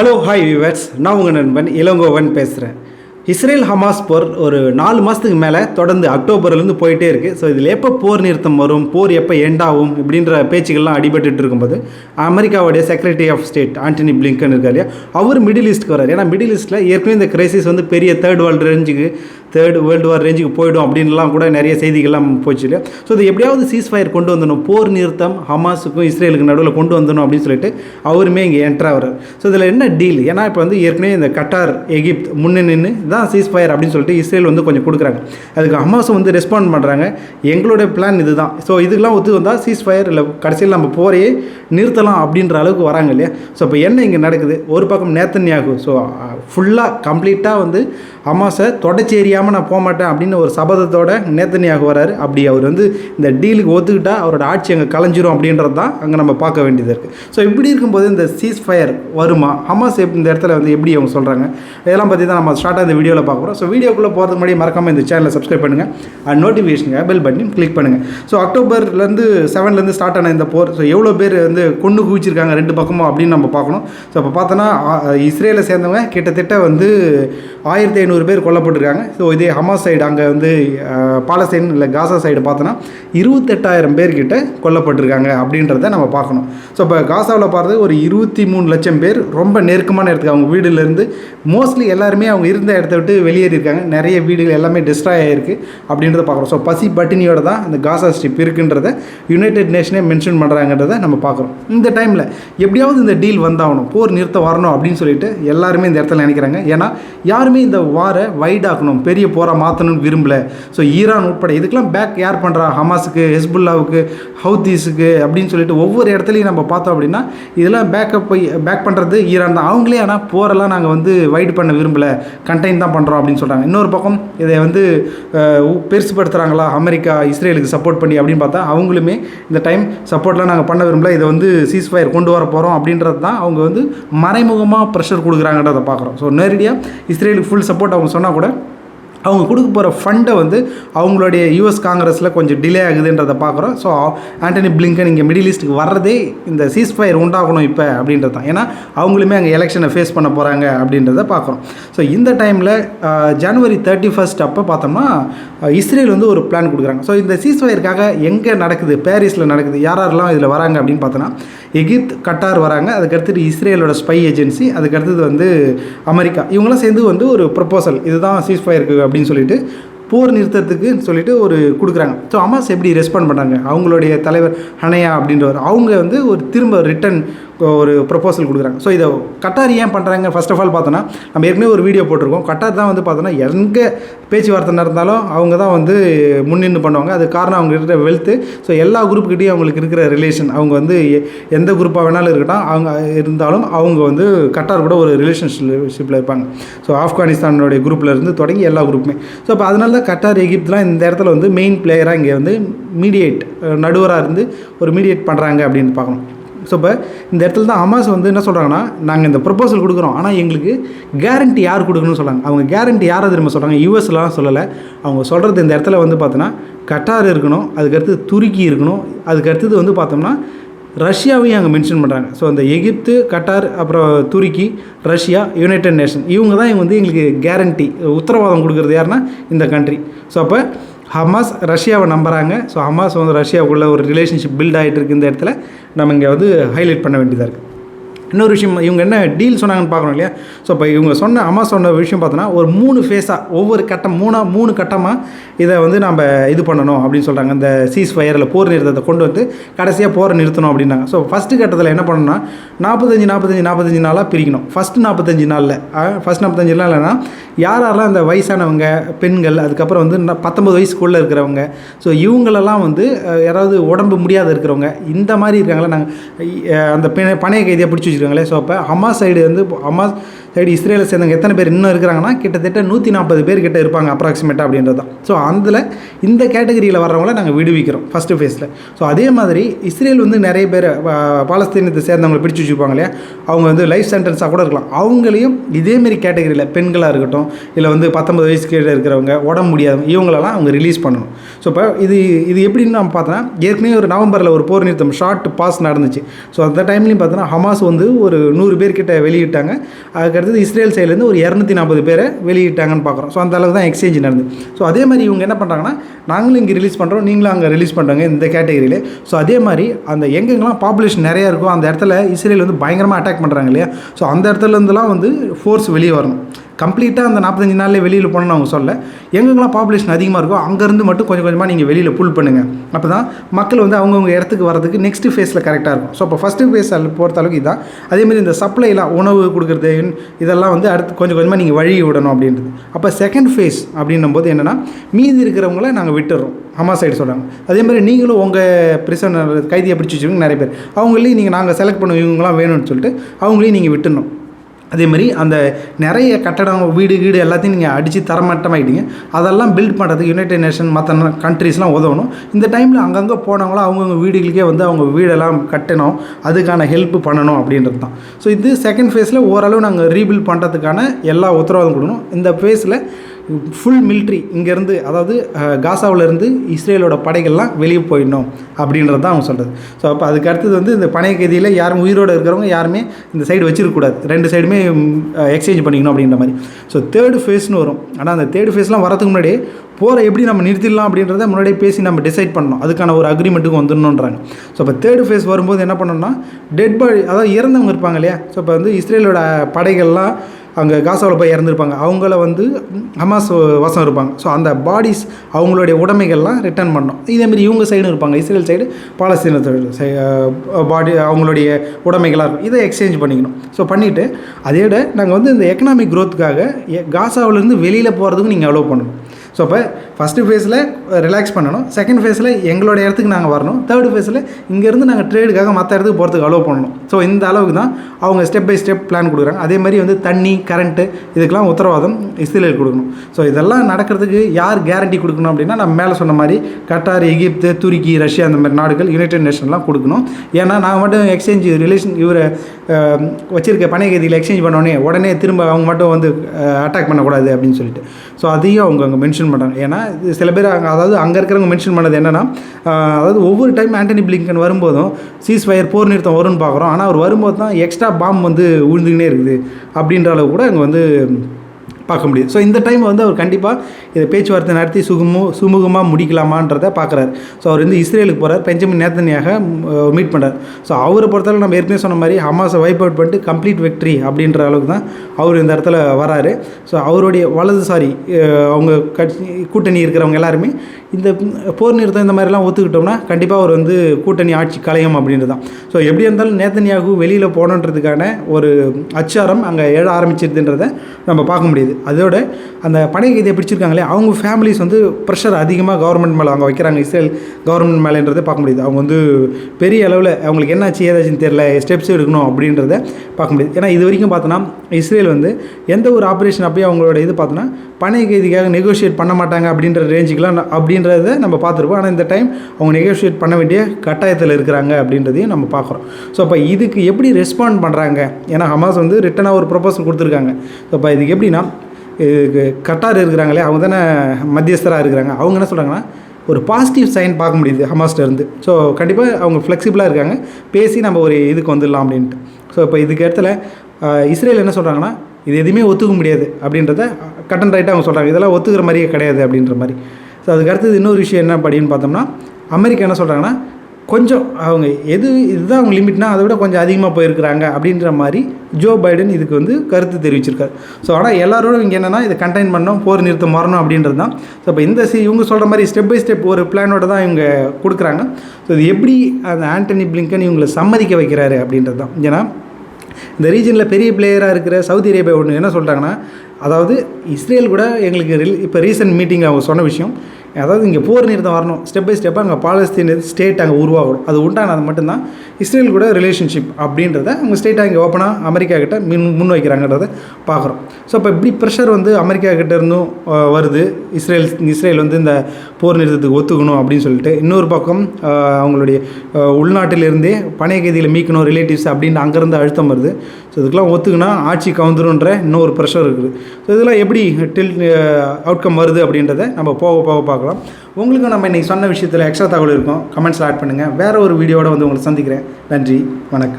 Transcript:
Hello hi viewers நான் உங்கள் நண்பன் இளங்கோவன் பேசுகிறேன் இஸ்ரேல் ஹமாஸ் போர் ஒரு நாலு மாதத்துக்கு மேலே தொடர்ந்து அக்டோபர்லேருந்து போயிட்டே இருக்குது ஸோ இதில் எப்போ போர் நிறுத்தம் வரும் போர் எப்போ எண்ட் ஆகும் இப்படின்ற பேச்சுக்கள்லாம் அடிபட்டுட்டு இருக்கும்போது அமெரிக்காவுடைய secretary of state Antony Blinken இருக்கார் இல்லையா? அவர் மிடில் ஈஸ்ட்க்கு வரார் ஏன்னா மிடில் ஈஸ்ட்டில் ஏற்கனவே இந்த கிரைசிஸ் வந்து பெரிய தேர்ட் வேர்ல்டு ரேஞ்சுக்கு தேர்ட் வேர்ல்டு வார் ரேஞ்சுக்கு போயிடும் அப்படின்லாம் கூட நிறைய செய்திகள்லாம் போச்சு இல்லையா ஸோ இது எப்படியாவது சீஸ் ஃபயர் கொண்டு வந்துடணும். போர் நிறுத்தம் ஹமாஸுக்கும் இஸ்ரேலுக்கு நடுவில் கொண்டு வந்துடணும் அப்படின்னு சொல்லிட்டு அவருமே இங்கே என்ட்ராகிறார் ஸோ இதில் என்ன டீல் ஏன்னா இப்போ வந்து ஏற்கனவே இந்த கட்டார் எகிப்த் முன்னே நின்று தான் சீஸ் ஃபயர் அப்படின்னு சொல்லிட்டு இஸ்ரேல் வந்து கொஞ்சம் கொடுக்குறாங்க. அதுக்கு ஹமாஸும் வந்து ரெஸ்பாண்ட் பண்ணுறாங்க எங்களுடைய பிளான் இதுதான். ஸோ இதுக்கெல்லாம் ஒத்து வந்தால் சீஸ் ஃபயர் இல்லை கடைசியில் நம்ம போரையே நிறுத்தலாம் அப்படின்ற அளவுக்கு வராங்க இல்லையா? ஸோ இப்போ என்ன இங்கே நடக்குது? ஒரு பக்கம் நேத்தன்யாகு. ஸோ ஃபுல்லாக கம்ப்ளீட்டாக வந்து ஹமாஸை தொடச்சி எறியாமல் நான் போக மாட்டேன் அப்படின்னு ஒரு சபதத்தோட நேத்தனியாக வராரு. அப்படி அவர் வந்து இந்த டீலுக்கு ஒத்துக்கிட்டால் அவரோட ஆட்சி அங்கே கலைஞ்சிரும் அப்படின்றது தான் அங்கே நம்ம பார்க்க வேண்டியது இருக்குது ஸோ இப்படி இருக்கும்போது இந்த சீஸ் ஃபயர் வருமா? ஹமாஸ் எப்~ இந்த இடத்துல வந்து எப்படி அவங்க சொல்கிறாங்க இதெல்லாம் பற்றி தான் நம்ம ஸ்டார்ட்டாக இந்த வீடியோவில் பார்க்க போகிறோம் ஸோ வீடியோக்குள்ளே போகிறதுக்கு முன்னாடி மறக்காமல் இந்த சேனலை சப்ஸ்கிரைப் பண்ணுங்கள் அண்ட் நோட்டிஃபிகேஷனுக்கு பெல் பட்டன் கிளிக் பண்ணுங்கள் ஸோ அக்டோபர்லேருந்து செவன்லேருந்து ஸ்டார்ட் ஆன இந்த போர் ஸோ எவ்வளோ பேர் வந்து கொண்டு குவிச்சிருக்காங்க ரெண்டு பக்கமும் அப்படின்னு நம்ம பார்க்கணும். ஸோ இப்போ பார்த்தோன்னா இஸ்ரேலை சேர்ந்தவங்க கிட்டத்தட்ட வந்து ஆயிரத்தி ஐநூறு பேர் கொல்லப்பட்டிருக்காங்க. ஸோ இதே ஹமாஸ் சைடு அங்கே வந்து பாலஸ்தீன் இல்லை காசா சைடு பார்த்தோன்னா இருபத்தெட்டாயிரம் பேர்கிட்ட கொல்லப்பட்டிருக்காங்க அப்படின்றத நம்ம பார்க்கணும். ஸோ இப்போ காசாவில் பார்த்தது ஒரு இருபத்தி மூணு லட்சம் பேர் ரொம்ப நெருக்கமான இடத்துக்கு அவங்க வீடுலேருந்து மோஸ்ட்லி எல்லாருமே அவங்க இருந்த இடத்த விட்டு வெளியேறியிருக்காங்க. நிறைய வீடுகள் எல்லாமே டிஸ்ட்ராய் ஆகிருக்கு அப்படின்றத பார்க்குறோம். ஸோ பசி பட்டினியோட தான் அந்த காசா ஸ்ட்ரிப் இருக்குன்றத யுனைடெட் நேஷனே மென்ஷன் பண்ணுறாங்கன்றத நம்ம பார்க்குறோம். இந்த டைமில் எப்படியாவது இந்த டீல் வந்தாகணும் போர் நிறுத்த வரணும் அப்படின்னு சொல்லிட்டு எல்லாருமே இந்த இடத்துல நினைக்கிறாங்க. ஏன்னா யாருமே இந்த வாரை வைடாக்கணும் பெரிய போராக மாற்றணும்னு விரும்பல. ஸோ ஈரான் உட்பட இதுக்கெல்லாம் பேக் யார் பண்ணுறா ஹமாஸுக்கு ஹெஸ்புல்லாவுக்கு ஹவுதீஸுக்கு அப்படின்னு சொல்லிட்டு ஒவ்வொரு இடத்துலையும் நம்ம பார்த்தோம் அப்படின்னா இதெல்லாம் பேக்கப் பேக் பண்ணுறது ஈரான் தான். அவங்களே ஆனால் போரெல்லாம் நாங்கள் வந்து வைட் பண்ண விரும்பலை. கண்டெயின் தான் பண்ணுறோம் அப்படின்னு சொல்கிறாங்க இன்னொரு பக்கம் இதை வந்து பெருசுப்படுத்துகிறாங்களா அமெரிக்கா இஸ்ரேலுக்கு சப்போர்ட் பண்ணி அப்படின்னு பார்த்தா அவங்களுமே இந்த டைம் சப்போர்ட்லாம் நாங்கள் பண்ண விரும்பல. இதை வந்து சீஸ் ஃபயர் கொண்டு வர போகிறோம் அப்படின்றது தான் அவங்க வந்து மறைமுகமாக ப்ரெஷர் கொடுக்குறாங்கன்றதை பார்க்குறோம். ஸோ நேரடியாக இஸ்ரேலுக்கு ஃபுல் சப்போர்ட் அவங்க சொன்னால் கூட அவங்க கொடுக்க போகிற ஃபண்டை வந்து அவங்களுடைய யூஎஸ் காங்கிரஸில் கொஞ்சம் டிலே ஆகுதுன்றதை பார்க்குறோம். ஸோ ஆண்டனி பிளிங்கன் இங்கே மிடில் ஈஸ்ட்டுக்கு வர்றதே இந்த சீஸ் ஃபயர் உண்டாகணும் இப்போ அப்படின்றது தான். ஏன்னா அவங்களுமே அங்கே எலெக்ஷனை ஃபேஸ் பண்ண போகிறாங்க அப்படின்றத பார்க்குறோம். ஸோ இந்த டைமில் ஜனவரி தேர்ட்டி ஃபஸ்ட் அப்போ பார்த்தோம்னா இஸ்ரேல் வந்து ஒரு பிளான் கொடுக்குறாங்க. ஸோ இந்த சீஸ் ஃபயருக்காக எங்கே நடக்குது? பாரிஸில் நடக்குது. யார் யாரெல்லாம் இதில் வராங்க அப்படின்னு பார்த்தோன்னா எகிப்த் கட்டார் வராங்க. அதுக்கடுத்தது இஸ்ரேலோட ஸ்பை ஏஜென்சி அதுக்கடுத்தது வந்து அமெரிக்கா. இவங்களாம் சேர்ந்து வந்து ஒரு ப்ரப்போசல் இதுதான் சீஸ் ஃபயருக்கு அப்படின்னு சொல்லிட்டு போர் நிறுத்தத்துக்கு சொல்லிட்டு ஒரு கொடுக்குறாங்க. ஸோ அமாஸ் எப்படி ரெஸ்பாண்ட் பண்ணுறாங்க அவங்களுடைய தலைவர் ஹனையா அப்படின்றவர். அவங்க வந்து ஒரு திரும்ப ரிட்டன் ஒரு ப்ரப்போசல் கொடுக்குறாங்க. ஸோ இதை கட்டார் ஏன் பண்ணுறாங்க ஃபர்ஸ்ட் ஆஃப் ஆல் பார்த்தோன்னா நம்ம ஏற்கனவே ஒரு வீடியோ போட்டிருக்கோம். கட்டார் தான் வந்து பார்த்தோன்னா எங்கே பேச்சுவார்த்தை நடந்தாலும் அவங்க தான் வந்து முன்னின்று பண்ணுவாங்க. அது காரணம் அவங்க இருக்கிற வெல்த்து ஸோ எல்லா குரூப்புக்கிட்டையும் அவங்களுக்கு இருக்கிற ரிலேஷன் அவங்க வந்து எ- எந்த குரூப்பாக வேணாலும் இருக்கட்டும் அவங்க இருந்தாலும் அவங்க வந்து கட்டார் கூட ஒரு ரிலேஷன்ஷிப்பில் இருப்பாங்க. ஸோ ஆப்கானிஸ்தானுடைய குரூப்பில் இருந்து தொடங்கி எல்லா குரூப்புமே ஸோ அப்போ அதனால தான் கட்டார் எகிப்துலாம் இந்த இடத்துல வந்து மெயின் பிளேயராக இங்கே வந்து மீடியேட் நடுவராக இருந்து ஒரு மீடியேட் பண்ணுறாங்க அப்படின்னு பார்க்கணும். ஸோ இப்போ இந்த இடத்துல தான் அமாஸ் வந்து என்ன சொல்கிறாங்கன்னா நாங்கள் இந்த ப்ரொபோசல் கொடுக்குறோம். ஆனால் எங்களுக்கு கேரண்டி யார் கொடுக்கணும்னு சொல்கிறாங்க அவங்க கேரண்டி யாரை திரும்ப சொல்கிறாங்க யூஎஸ்லாம் சொல்லலை. அவங்க சொல்கிறது இந்த இடத்துல வந்து பார்த்தோன்னா கட்டார் இருக்கணும் அதுக்கடுத்து துருக்கி இருக்கணும் அதுக்கடுத்தது வந்து பார்த்தோம்னா ரஷ்யாவையும் அங்கே மென்ஷன் பண்ணுறாங்க ஸோ அந்த எகிப்து கட்டார் அப்புறம் துருக்கி ரஷ்யா யுனைடெட் நேஷன் இவங்க தான் இவங்க வந்து எங்களுக்கு கேரண்டி உத்தரவாதம் கொடுக்குறது யாருன்னா இந்த கண்ட்ரி ஸோ அப்போ ஹமாஸ் ரஷ்யாவை நம்புகிறாங்க ஸோ ஹமாஸ் வந்து ரஷ்யாவுக்குள்ள ஒரு ரிலேஷன்ஷிப் பில்ட் ஆகிட்டு இருக்கு இந்த இடத்துல. நம்ம இங்கே வந்து ஹைலைட் பண்ண வேண்டியதாக இருக்குது இன்னொரு விஷயம் இவங்க என்ன டீல் சொன்னாங்கன்னு பார்க்கணும் இல்லையா? ஸோ இப்போ இவங்க சொன்ன அம்மா சொன்ன விஷயம் பார்த்தோன்னா ஒரு மூணு ஃபேஸாக ஒவ்வொரு கட்டம் மூணாக மூணு கட்டமாக இதை வந்து நம்ம இது பண்ணணும் அப்படின்னு சொல்கிறாங்க இந்த சீஸ் ஃபயரில் போர் நிறுத்தத்தை கொண்டு வந்து கடைசியாக போரை நிறுத்தணும் அப்படின்னாங்க. ஸோ ஃபஸ்ட்டு கட்டத்தில் என்ன பண்ணணும்னா நாற்பத்தஞ்சு நாற்பத்தஞ்சு நாற்பத்தஞ்சு நாளாக பிரிக்கணும். ஃபஸ்ட்டு நாற்பத்தஞ்சு நாளில் ஃபஸ்ட் நாற்பத்தஞ்சு நாள் இல்லைன்னா யார் யாரெல்லாம் இந்த வயசானவங்க பெண்கள் அதுக்கப்புறம் வந்து பத்தொம்பது வயசுக்குள்ளே இருக்கிறவங்க ஸோ இவங்களெல்லாம் வந்து யாராவது உடம்பு முடியாத இருக்கிறவங்க இந்த மாதிரி இருக்காங்களா? நாங்கள் அந்த பிணை பணைய கைதியை பிடிச்சி வச்சுருக்காங்களே. ஸோ அப்போ ஹமாஸ் சைடு வந்து ஹமாஸ் சைடு இஸ்ரேலை சேர்ந்தவங்க எத்தனை பேர் இன்னும் இருக்கிறாங்கன்னா கிட்டத்தட்ட நூற்றி நாற்பது பேர் கிட்ட இருப்பாங்க அப்ராக்சிமேட்டாக அப்படின்றது தான் ஸோ அதில் இந்த கேட்டகரியில் வர்றவங்கள நாங்கள் விடுவிக்கிறோம் ஃபஸ்ட்டு ஃபேஸில் ஸோ அதே மாதிரி இஸ்ரேல் வந்து நிறைய பேர் பாலஸ்தீனத்தை சேர்ந்தவங்களை பிடிச்சி வச்சுருப்பாங்க இல்லையா? அவங்க வந்து லைஃப் சென்டென்ஸாக கூட இருக்கலாம். அவங்களையும் இதேமாரி கேட்டகரியில் பெண்களாக இருக்கட்டும் இல்லை வந்து பத்தொன்பது வயசு கீழே இருக்கிறவங்க உடம்பு முடியாதவங்க இவங்களெல்லாம் அவங்க ரிலீஸ் பண்ணணும். ஸோ இப்போ இது இது எப்படின்னு நம்ம பார்த்தோன்னா ஏற்கனவே ஒரு நவம்பரில் ஒரு போர் நிறுத்தம் ஷார்ட் பாஸ் நடந்துச்சு. ஸோ அந்த டைம்லையும் பார்த்தோன்னா ஹமாஸ் வந்து ஒரு நூறு பேர்கிட்ட வெளியிட்டாங்க. அதுக்கு அதுக்கடுத்தது இஸ்ரேல் சைட்லேருந்து ஒரு இரநூத்தி நாற்பது பேரை வெளியிட்டாங்கன்னு பார்க்குறோம். ஸோ அந்த அளவுக்கு தான் எக்ஸ்சேஞ்ச் நடந்து ஸோ அதே மாதிரி இவங்க என்ன பண்ணுறாங்கன்னா நாங்களும் இங்கே ரிலீஸ் பண்ணுறோம் நீங்களும் அங்கே ரிலீஸ் பண்ணுறாங்க இந்த கேட்டகரியில் ஸோ அதே மாதிரி அந்த எங்கெங்கெல்லாம் பாப்புலேஷன் நிறையா இருக்கோ அந்த இடத்துல இஸ்ரேல் வந்து பயங்கரமாக அட்டாக் பண்ணுறாங்க இல்லையா? ஸோ அந்த இடத்துல இருந்துலாம் வந்து ஃபோர்ஸ் வெளியே வரணும். கம்ப்ளீட்டாக அந்த நாற்பத்தஞ்சு நாள்லேயே வெளியில் போகணும்னு அவங்க சொல்ல எங்கெங்கெல்லாம் பாப்புலேஷன் அதிகமாக இருக்கோ அங்கேருந்து மட்டும் கொஞ்சம் கொஞ்சமாக நீங்கள் வெளியில் புல் பண்ணுங்கள் அப்போ தான் மக்கள் வந்து அவங்கவுங்க இடத்துக்கு வரதுக்கு நெக்ஸ்ட் ஃபேஸில் கரெக்டாக இருக்கும். ஸோ இப்போ ஃபஸ்ட்டு ஃபேஸ் பொறுத்த அளவுக்கு இதுதான் அதேமாதிரி இந்த சப்ளைலாம் உணவு கொடுக்குறது இதெல்லாம் வந்து அடுத்து கொஞ்சம் கொஞ்சமாக நீங்கள் வழி விடணும் அப்படின்றது. அப்போ செகண்ட் ஃபேஸ் அப்படின்னும் போது என்னென்னா மீதி இருக்கிறவங்கள நாங்கள் விட்டுறோம். அம்மா சைடு சொல்கிறாங்க அதே மாதிரி நீங்களும் உங்கள் பிரிசனர் கைதியை பிடிச்சி வச்சுக்கோங்க நிறைய பேர். அவங்களையும் நீங்கள் நாங்கள் செலக்ட் பண்ணுவோம். இவங்களாம் வேணும்னு சொல்லிட்டு அவங்களையும் நீங்கள் விட்டுணும் அதே மாதிரி அந்த நிறைய கட்டடம் வீடு வீடு எல்லாத்தையும் நீங்கள் அடித்து தரமட்டமாகிட்டீங்க அதெல்லாம் பில்ட் பண்ணுறதுக்கு யுனைடெட் நேஷன் மற்ற கண்ட்ரீஸ்லாம் உதவணும். இந்த டைமில் அங்கங்கே போனவங்களும் அவங்கவுங்க வீடுகளுக்கே வந்து அவங்க வீடெல்லாம் கட்டணும். அதுக்கான ஹெல்ப் பண்ணணும் அப்படின்றது தான் ஸோ இது செகண்ட் ஃபேஸில் ஓரளவு நாங்கள் ரீபில்ட் பண்ணுறதுக்கான எல்லா உத்தரவாதம் கொடுக்கணும். இந்த ஃபேஸில் ஃபுல் மிலிட்ரி இங்கேருந்து அதாவது காசாவிலேருந்து இஸ்ரேலோட படைகள்லாம் வெளியே போயிடணும் அப்படின்றது தான் அவங்க சொல்கிறது ஸோ அப்போ அதுக்கு அடுத்தது வந்து இந்த பணைய கைதியில் யாரும் உயிரோடு இருக்கிறவங்க யாருமே இந்த சைடு வச்சிருக்கக்கூடாது ரெண்டு சைடுமே எக்ஸ்சேஞ்ச் பண்ணிக்கணும் அப்படின்ற மாதிரி. ஸோ தேர்டு ஃபேஸ்னு வரும். ஆனால் அந்த தேர்டு ஃபேஸ்லாம் வரதுக்கு முன்னாடி போரை எப்படி நம்ம நிறுத்திடலாம் அப்படின்றத முன்னாடியே பேசி நம்ம டிசைட் பண்ணணும். அதுக்கான ஒரு அக்ரிமெண்ட்டுக்கு வந்துடணுன்றாங்க. ஸோ இப்போ தேர்டு ஃபேஸ் வரும்போது என்ன பண்ணணும்னா டெட் பாடி அதாவது இறந்தவங்க இருப்பாங்க இல்லையா? ஸோ இப்போ வந்து இஸ்ரேலோட படைகள்லாம் அங்கே காசாவில் போய் இறந்துருப்பாங்க. அவங்கள வந்து ஹமாஸ் வாசம் இருப்பாங்க. ஸோ அந்த பாடிஸ் அவங்களுடைய உடைமைகள்லாம் ரிட்டர்ன் பண்ணோம் இதேமாரி இவங்க சைடும் இருப்பாங்க. இஸ்ரேல் சைடு பாலஸ்தீனத்தோட பாடி அவங்களுடைய உடைமைகளாக இருக்கும். இதை எக்ஸ்சேஞ்ச் பண்ணிக்கணும். ஸோ பண்ணிவிட்டு அதே விட நாங்கள் வந்து இந்த எக்கனாமிக் க்ரோத்துக்காக காசாவிலேருந்து வெளியில் போகிறதுக்கு நீங்கள் அலோவ் பண்ணணும். ஸோ அப்போ ஃபஸ்ட்டு ஃபேஸில் ரிலாக்ஸ் பண்ணணும். செகண்ட் ஃபேஸில் எங்களோட இடத்துக்கு நாங்கள் வரணும். தேர்டு ஃபேஸில் இங்கேருந்து நாங்கள் ட்ரேடுக்காக மற்ற இடத்துக்கு போகிறதுக்கு அலோவ் பண்ணணும். ஸோ இந்த அளவுக்கு தான் அவங்க ஸ்டெப் பை ஸ்டெப் பிளான் கொடுக்குறாங்க. அதே மாதிரி வந்து தண்ணி கரண்ட்டு இதுக்கெல்லாம் உத்தரவாதம் இஸ்ரேல் கொடுக்கணும். ஸோ இதெல்லாம் நடக்கிறதுக்கு யார் கேரண்டி கொடுக்கணும் அப்படின்னா நம்ம மேலே சொன்ன மாதிரி கட்டார் எகிப்து துருக்கி ரஷ்யா அந்த மாதிரி நாடுகள் யுனைடெட் நேஷன்லாம் கொடுக்கணும். ஏன்னா நாங்கள் மட்டும் எக்ஸ்சேஞ்ச் ரிலேஷன் இவரை வச்சிருக்க பணைய எக்ஸ்சேஞ்ச் பண்ணோடனே உடனே திரும்ப அவங்க மட்டும் வந்து அட்டாக் பண்ணக்கூடாது அப்படின்னு சொல்லிட்டு. ஸோ அதையும் அவங்க அங்கே மென்ஷன் பண்ணுறாங்க ஏன்னா சில பேர் அங்கே அதாவது அங்கே இருக்கிறவங்க மென்ஷன் பண்ணது என்னென்னா அதாவது ஒவ்வொரு டைம் ஆண்டனி பிளிங்கன் வரும்போதும் சீஸ் ஃபயர் போர் நிறுத்தம் வரும்னு பார்க்குறோம். ஆனால் அவர் வரும்போது தான் எக்ஸ்ட்ரா பாம் வந்து விழுந்துக்கினே இருக்குது. அப்படின்ற அளவு கூட அங்கே வந்து பார்க்க முடியுது ஸோ இந்த டைம் வந்து அவர் கண்டிப்பாக இதை பேச்சுவார்த்தை நடத்தி சுகமோ சுமூகமாக முடிக்கலாமான்றதை பார்க்குறாரு. ஸோ அவர் வந்து இஸ்ரேலுக்கு போகிறார் பெஞ்சமின் நேத்தனியாக மீட் பண்ணுறார் ஸோ அவரை பொறுத்தவரை நம்ம ஏற்கனவே சொன்ன மாதிரி ஹமாஸை வைப் அவுட் பண்ணிட்டு கம்ப்ளீட் வெக்ட்ரி அப்படின்ற அளவுக்கு தான் அவர் இந்த இடத்துல வராரு. ஸோ அவருடைய வலதுசாரி அவங்க கட்சி கூட்டணி இருக்கிறவங்க எல்லாருமே இந்த போர் நிறுத்தம் இந்த மாதிரிலாம் ஒத்துக்கிட்டோம்னா கண்டிப்பாக அவர் வந்து கூட்டணி ஆட்சி கலையும் அப்படின்றது தான். ஸோ எப்படி இருந்தாலும் நேத்தனியாகு வெளியில் போகணுன்றதுக்கான ஒரு அச்சாரம் அங்கே எழ ஆரம்பிச்சிருதுன்றதை நம்ம பார்க்க முடியுது. அதோட அந்த பனை கைதியை பிடிச்சிருக்காங்களே அவங்க ஃபேமிலிஸ் வந்து ப்ரெஷர் அதிகமாக கவர்மெண்ட் மேலே அவங்க வைக்கிறாங்க. இஸ்ரேல் கவர்மெண்ட் மேலேன்றதை பார்க்க முடியுது. அவங்க வந்து பெரிய அளவில் அவங்களுக்கு என்னாச்சு ஏதாச்சுன்னு தெரியல ஸ்டெப்ஸ் எடுக்கணும் அப்படின்றத பார்க்க முடியுது. ஏன்னா இது வரைக்கும் பார்த்தோன்னா இஸ்ரேல் வந்து எந்த ஒரு ஆப்ரேஷன் அப்பயே அவங்களோட இது பார்த்தோன்னா பனை கைதிக்காக நெகோஷியேட் பண்ண மாட்டாங்க அப்படின்ற ரேஞ்சுக்கெலாம் அப்படின்றத நம்ம பார்த்துருப்போம். ஆனால் இந்த டைம் அவங்க நெகோஷியேட் பண்ண வேண்டிய கட்டாயத்தில் இருக்கிறாங்க அப்படின்றதையும் நம்ம பார்க்குறோம். ஸோ அப்போ இதுக்கு எப்படி ரெஸ்பாண்ட் பண்ணுறாங்க ஏன்னா ஹமாஸ் வந்து ரிட்டனாக ஒரு ப்ரொபோசல் கொடுத்துருக்காங்க. ஸோ அப்போ இதுக்கு எப்படின்னா இது கட்டார் இருக்கிறாங்களே அவங்க தானே மத்தியஸ்தராக இருக்கிறாங்க. அவங்க என்ன சொல்கிறாங்கன்னா ஒரு பாசிட்டிவ் சைன் பார்க்க முடியுது ஹமாஸ்டேருந்து ஸோ கண்டிப்பாக அவங்க ஃப்ளெக்சிபிளாக இருக்காங்க. பேசி நம்ம ஒரு இதுக்கு வந்துடலாம் அப்படின்ட்டு. ஸோ இப்போ இதுக்கு இடத்துல இஸ்ரேல் என்ன சொல்கிறாங்கன்னா இது எதுவுமே ஒத்துக்க முடியாது அப்படின்றத கட்டன் ரைட்டாக அவங்க சொல்கிறாங்க இதெல்லாம் ஒத்துக்கிற மாதிரியே கிடையாது அப்படின்ற மாதிரி. ஸோ அதுக்கு அடுத்தது இன்னொரு விஷயம் என்ன அப்படின்னு பார்த்தோம்னா அமெரிக்கா என்ன சொல்கிறாங்கன்னா கொஞ்சம் அவங்க எது இதுதான் அவங்க லிமிட்னா அதை விட கொஞ்சம் அதிகமாக போயிருக்கிறாங்க அப்படின்ற மாதிரி ஜோ பைடன் இதுக்கு வந்து கருத்து தெரிவிச்சிருக்காரு. ஸோ ஆனால் எல்லாரோட இங்கே என்னென்னா இதை கண்டெயின் பண்ணோம் போர் நிறுத்தம் மாறணும் அப்படின்றது தான். ஸோ இப்போ இந்த சி இவங்க சொல்கிற மாதிரி ஸ்டெப் பை ஸ்டெப் ஒரு பிளானோட தான் இவங்க கொடுக்குறாங்க. ஸோ இது எப்படி அந்த ஆண்டனி பிளிங்கன் இவங்களை சம்மதிக்க வைக்கிறாரு அப்படின்றது தான். ஏன்னா இந்த ரீஜனில் பெரிய பிளேயராக இருக்கிற சவுதி அரேபியா ஒன்று என்ன சொல்கிறாங்கன்னா அதாவது இஸ்ரேல் கூட எங்களுக்கு இப்போ ரீசெண்ட் மீட்டிங் அவங்க சொன்ன விஷயம். அதாவது இங்கே போர் நிறுத்தம் வரணும். ஸ்டெப் பை ஸ்டெப்பாக அங்கே பாலஸ்தீன் ஸ்டேட் அங்கே உருவாகணும் அது உண்டானது மட்டும்தான். இஸ்ரேல் கூட ரிலேஷன்ஷிப் அப்படின்றத அவங்க ஸ்டேட்டாக இங்கே ஓப்பனாக அமெரிக்கா கிட்ட மின் முன் வைக்கிறாங்கன்றத பார்க்குறோம் ஸோ இப்போ இப்படி ப்ரெஷர் வந்து அமெரிக்கா கிட்ட இருந்தும் வருது? இஸ்ரேல் இஸ்ரேல் வந்து இந்த போர் நிறுத்தத்துக்கு ஒத்துக்கணும் அப்படின்னு சொல்லிட்டு. இன்னொரு பக்கம் அவங்களுடைய உள்நாட்டிலிருந்தே பணைய கைதியில் மீட்கணும் ரிலேட்டிவ்ஸ் அப்படின்னு அங்கேருந்து அழுத்தம் வருது. ஸோ இதுக்கெல்லாம் ஒத்துக்குனா ஆட்சி கவுந்துருன்ற இன்னொரு ப்ரெஷர் இருக்குது. ஸோ இதெல்லாம் எப்படி டில் அவுட்கம் வருது அப்படின்றத நம்ம போக போக பார்க்கலாம். உங்களுக்கு நம்ம இன்றைக்கி சொன்ன விஷயத்தில் எக்ஸ்ட்ரா தகவல் இருக்கும். கமெண்ட்ஸில் ஆட் பண்ணுங்கள் வேறு ஒரு வீடியோட வந்து உங்களை சந்திக்கிறேன். நன்றி. வணக்கம்.